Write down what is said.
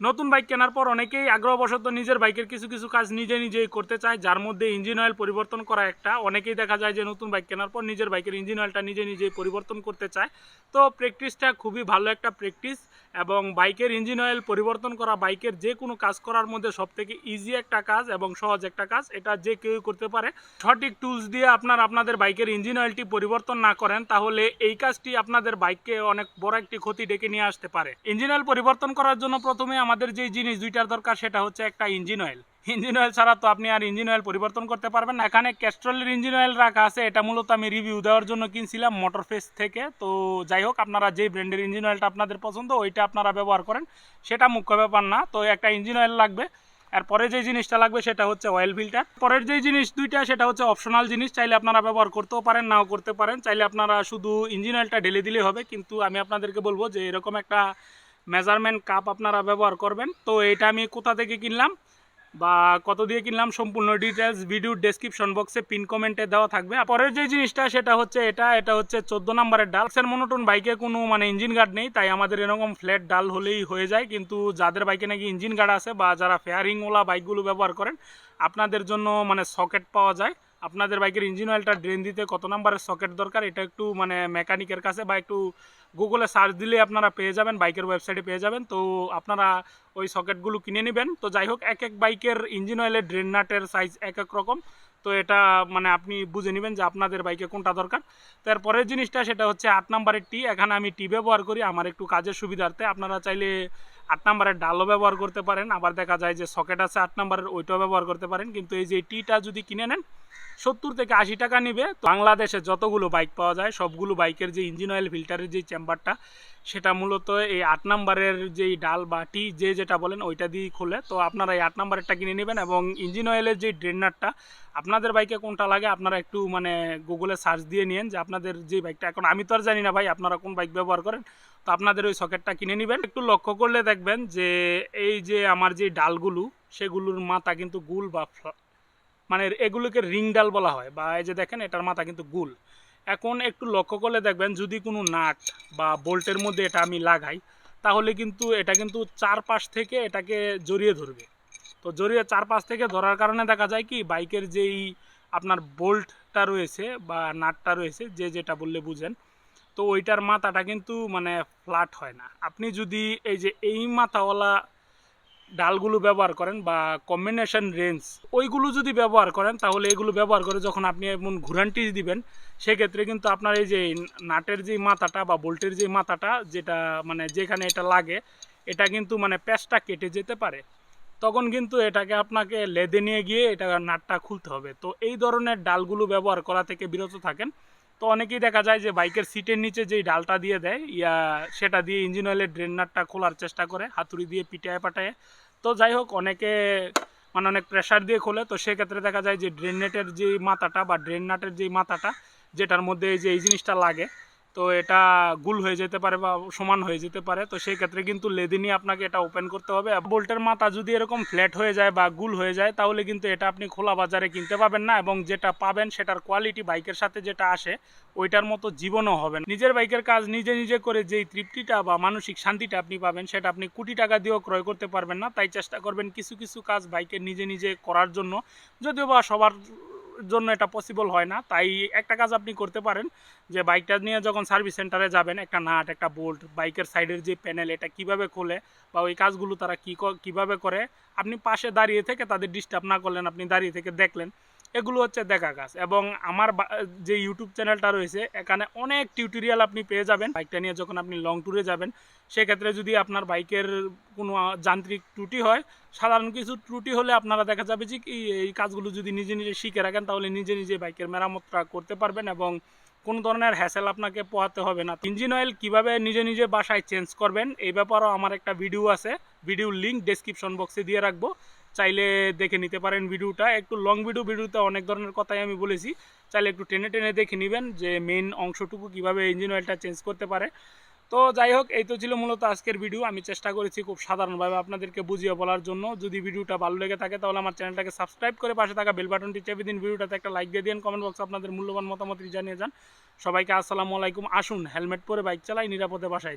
নতুন বাইক কেনার পর অনেকেই আগ্রহবশত নিজের বাইকের কিছু কিছু কাজ নিজে নিজেই করতে চায়, যার মধ্যে ইঞ্জিন অয়েল পরিবর্তন করা একটা। অনেকেই দেখা যায় যে নতুন বাইক কেনার পর নিজের বাইকের ইঞ্জিন অয়েলটা নিজে নিজেই পরিবর্তন করতে চায়। তো প্র্যাকটিসটা খুবই ভালো একটা প্র্যাকটিস এবং বাইকের ইঞ্জিন অয়েল পরিবর্তন করা, বাইকের যে কোনো কাজ করার মধ্যে সব থেকে ইজি একটা কাজ এবং সহজ একটা কাজ। এটা যে কেউ করতে পারে। সঠিক টুলস দিয়ে আপনার, আপনাদের বাইকের ইঞ্জিন অয়েলটি পরিবর্তন না করেন, তাহলে এই কাজটি আপনাদের বাইককে অনেক বড় একটি ক্ষতি ডেকে নিয়ে আসতে পারে। ইঞ্জিন অয়েল পরিবর্তন করার জন্য প্রথমে আমাদের যে জিনিস দুইটার দরকার, সেটা হচ্ছে একটা ইঞ্জিন অয়েল ইঞ্জিন অয়েল ছাড়া তো আপনি আর ইঞ্জিন অয়েল পরিবর্তন করতে পারবেন না। এখানে ক্যাস্ট্রলের ইঞ্জিন অয়েল রাখা আছে, এটা মূলত আমি রিভিউ দেওয়ার জন্য কিনছিলাম মোটর ফেস থেকে। তো যাই হোক, আপনারা যেই ব্র্যান্ডের ইঞ্জিন অয়েলটা আপনাদের পছন্দ, ওইটা আপনারা ব্যবহার করেন। সেটা মুখ্য ব্যাপার না, তো একটা ইঞ্জিন অয়েল লাগবে। আর পরে যে জিনিসটা লাগবে, সেটা হচ্ছে অয়েল ফিল্টার পরের যে জিনিস দুইটা, সেটা হচ্ছে অপশনাল জিনিস, চাইলে আপনারা ব্যবহার করতেও পারেন, নাও করতে পারেন। চাইলে আপনারা শুধু ইঞ্জিন অয়েলটা ঢেলে দিলেই হবে, কিন্তু আমি আপনাদেরকে বলব যে এরকম একটা মেজারমেন্ট কাপ আপনারা ব্যবহার করবেন। তো এটা আমি কোথা থেকে কিনলাম? বা কত দিয়ে কিনলাম সম্পূর্ণ ডিটেলস ভিডিও ডেসক্রিপশন বক্সে পিন কমেন্টে দেওয়া থাকবে। পরের যে জিনিসটা, সেটা হচ্ছে এটা এটা হচ্ছে চোদ্দ নম্বরের ডাল। সেন মনোটন বাইকে কোনো মানে ইঞ্জিন গার্ড নেই, তাই আমাদের এরকম ফ্ল্যাট ডাল হলেই হয়ে যায়। কিন্তু যাদের বাইকে নাকি ইঞ্জিন গার্ড আছে বা যারা ফেয়ারিংওয়ালা বাইকগুলো ব্যবহার করেন, আপনাদের জন্য মানে সকেট পাওয়া যায়। আপনাদের বাইকের ইঞ্জিন অয়েলটা ড্রেন দিতে কত নাম্বারের সকেট দরকার? এটা একটু মানে মেকানিকের কাছে বা একটু গুগলে সার্চ দিলে আপনারা পেয়ে যাবেন, বাইকের ওয়েবসাইটে পেয়ে যাবেন। তো আপনারা ওই সকেটগুলো কিনে নেবেন। তো যাই হোক, এক এক বাইকের ইঞ্জিন অয়েলের ড্রেন নাটের সাইজ এক এক রকম। তো এটা মানে আপনি বুঝে নেবেন যে আপনাদের বাইকে কোনটা দরকার। তারপরের জিনিসটা সেটা হচ্ছে আট নাম্বারের টি এখানে আমি টি ব্যবহার করি। আমার একটু কাজের সুবিধার্থে। আপনারা চাইলে আট নাম্বারের ডালও ব্যবহার করতে পারেন। আবার দেখা যায় যে সকেট আছে আট নাম্বারের, ওইটাও ব্যবহার করতে পারেন। কিন্তু এই যে টিটা যদি কিনে নেন সত্তর থেকে আশি টাকা নিবে। বাংলাদেশে যতগুলো বাইক পাওয়া যায়, সবগুলো বাইকের যে ইঞ্জিন অয়েল ফিল্টারের যে চেম্বারটা সেটা মূলত এই আট নাম্বারের যেই ডাল বা টি, যে যেটা বলেন, ওইটা দিয়েই খোলে। তো আপনারা এই আট নাম্বারেরটা কিনে নেবেন এবং ইঞ্জিন অয়েলের যে ড্রেনারটা আপনাদের বাইকে কোনটা লাগে আপনারা একটু মানে গুগলে সার্চ দিয়ে নিন যে আপনাদের যে বাইকটা। এখন আমি তো আর জানি না ভাই আপনারা কোন বাইক ব্যবহার করেন। তো আপনাদের ওই সকেটটা কিনে নেবেন। একটু লক্ষ্য করলে দেখবেন যে এই যে আমার যে ডালগুলো, সেগুলোর মাথা কিন্তু গুল বা মানে এগুলোকে রিং ডাল বলা হয়, বা এই যে দেখেন এটার মাথা কিন্তু গুল। এখন একটু লক্ষ্য করলে দেখবেন যদি কোনো নাট বা বোল্টের মধ্যে এটা আমি লাগাই, তাহলে কিন্তু এটা কিন্তু চারপাশ থেকে এটাকে জড়িয়ে ধরবে। তো জড়িয়ে চারপাশ থেকে ধরার কারণে দেখা যায় কি, বাইকের যেই আপনার বোল্টটা রয়েছে বা নাটটা রয়েছে, যে যেটা বললে বুঝেন, তো ওইটার মাথাটা কিন্তু মানে ফ্ল্যাট হয় না। আপনি যদি এই যে এই মাথাওয়ালা ডালগুলো ব্যবহার করেন বা কম্বিনেশন রেঞ্জ ওইগুলো যদি ব্যবহার করেন, তাহলে এগুলো ব্যবহার করে যখন আপনি এমন ঘুরানটি দিবেন, সেক্ষেত্রে কিন্তু আপনার এই যে নাটের যে মাথাটা বা বোল্টের যে মাথাটা, যেটা মানে যেখানে এটা লাগে, এটা কিন্তু মানে প্যাচটা কেটে যেতে পারে। তখন কিন্তু এটাকে আপনাকে লেদে নিয়ে গিয়ে এটা নাটটা খুলতে হবে। তো এই ধরনের ডালগুলো ব্যবহার করা থেকে বিরত থাকেন। তো অনেকেই দেখা যায় যে বাইকের সিটের নিচে যেই ডালটা দিয়ে দেয়, ইয়া, সেটা দিয়ে ইঞ্জিন অয়েলের ড্রেনারটা খোলার চেষ্টা করে, হাতুড়ি দিয়ে পিটায় পাটায়। তো যাই হোক, অনেকে মানে অনেক প্রেশার দিয়ে খোলে। তো সেক্ষেত্রে দেখা যায় যে ড্রেন নেটের যে মাথাটা বা ড্রেন নাটের যে মাথাটা, যেটার মধ্যে এই যে এই জিনিসটা লাগে তো এটা গুল হয়ে যেতে পারে বা সমান হয়ে যেতে পারে। তো সেই ক্ষেত্রে কিন্তু লেদি নিয়ে আপনাকে এটা ওপেন করতে হবে। বোল্টের মাথা যদি এরকম ফ্ল্যাট হয়ে যায় বা গুল হয়ে যায়, তাহলে কিন্তু এটা আপনি খোলা বাজারে কিনতে পাবেন না এবং যেটা পাবেন সেটার কোয়ালিটি বাইকের সাথে যেটা আসে, ওইটার মতো জীবনও হবে নিজের বাইকের কাজ নিজে নিজে করে যেই তৃপ্তিটা বা মানসিক শান্তিটা আপনি পাবেন, সেটা আপনি কোটি টাকা দিয়েও ক্রয় করতে পারবেন না। তাই চেষ্টা করবেন কিছু কিছু কাজ বাইকের নিজে নিজে করার জন্য। যদিও বা সবার জন্য এটা পসিবল হয় না। তাই একটা কাজ আপনি করতে পারেন যে বাইকটা নিয়ে যখন সার্ভিস সেন্টারে যাবেন, একটা নাট, একটা বোল্ট বাইকের সাইডের যে প্যানেল এটা কীভাবে খোলে বা ওই কাজগুলো তারা কী কীভাবে করে, আপনি পাশে দাঁড়িয়ে থেকে তাদের ডিস্টার্ব না করলেন, আপনি দাঁড়িয়ে থেকে দেখলেন। এগুলো হচ্ছে দেখা কাজ এবং আমার যে ইউটিউব চ্যানেলটা রয়েছে, এখানে অনেক টিউটোরিয়াল আপনি পেয়ে যাবেন। বাইকটা নিয়ে যখন আপনি লং ট্যুরে যাবেন, সেক্ষেত্রে যদি আপনার বাইকের কোনো যান্ত্রিক ত্রুটি হয়, সাধারণ কিছু ত্রুটি হলে আপনারা দেখা যাবে যে এই কাজগুলো যদি নিজে নিজে শিখে রাখেন, তাহলে নিজে নিজে বাইকের মেরামতটা করতে পারবেন এবং কোনো ধরনের হ্যাসেল আপনাকে পোহাতে হবে না। ইঞ্জিন অয়েল কীভাবে নিজে নিজে বাসায় চেঞ্জ করবেন, এই ব্যাপারেও আমার একটা ভিডিও আছে। ভিডিওর লিঙ্ক ডেসক্রিপশন বক্সে দিয়ে রাখব। চাইলে দেখে নিতে পারেন ভিডিওটা। একটু লং ভিডিও ভিডিওতে অনেক ধরনের কথাই আমি বলেছি। চাইলে একটু টেনে টেনে দেখে নেবেন যে মেন অংশটুকু কীভাবে ইঞ্জিন অয়েলটা চেঞ্জ করতে পারে। তো যাই হোক, এই তো ছিল মূলত আজকের ভিডিও আমি চেষ্টা করেছি খুব সাধারণভাবে আপনাদেরকে বুঝিয়ে বলার জন্য। যদি ভিডিওটা ভালো লেগে থাকে, তাহলে আমার চ্যানেলটাকে সাবস্ক্রাইব করে পাশে থাকা বেল বাটনটি চেপে দিন। ভিডিওটাতে একটা লাইক দিয়ে দিন। কমেন্ট বক্সে আপনাদের মূল্যবান মতামত জানিয়ে যান। সবাইকে আসসালামু আলাইকুম। আসুন হেলমেট পরে বাইক চালাই, নিরাপদে বাসায়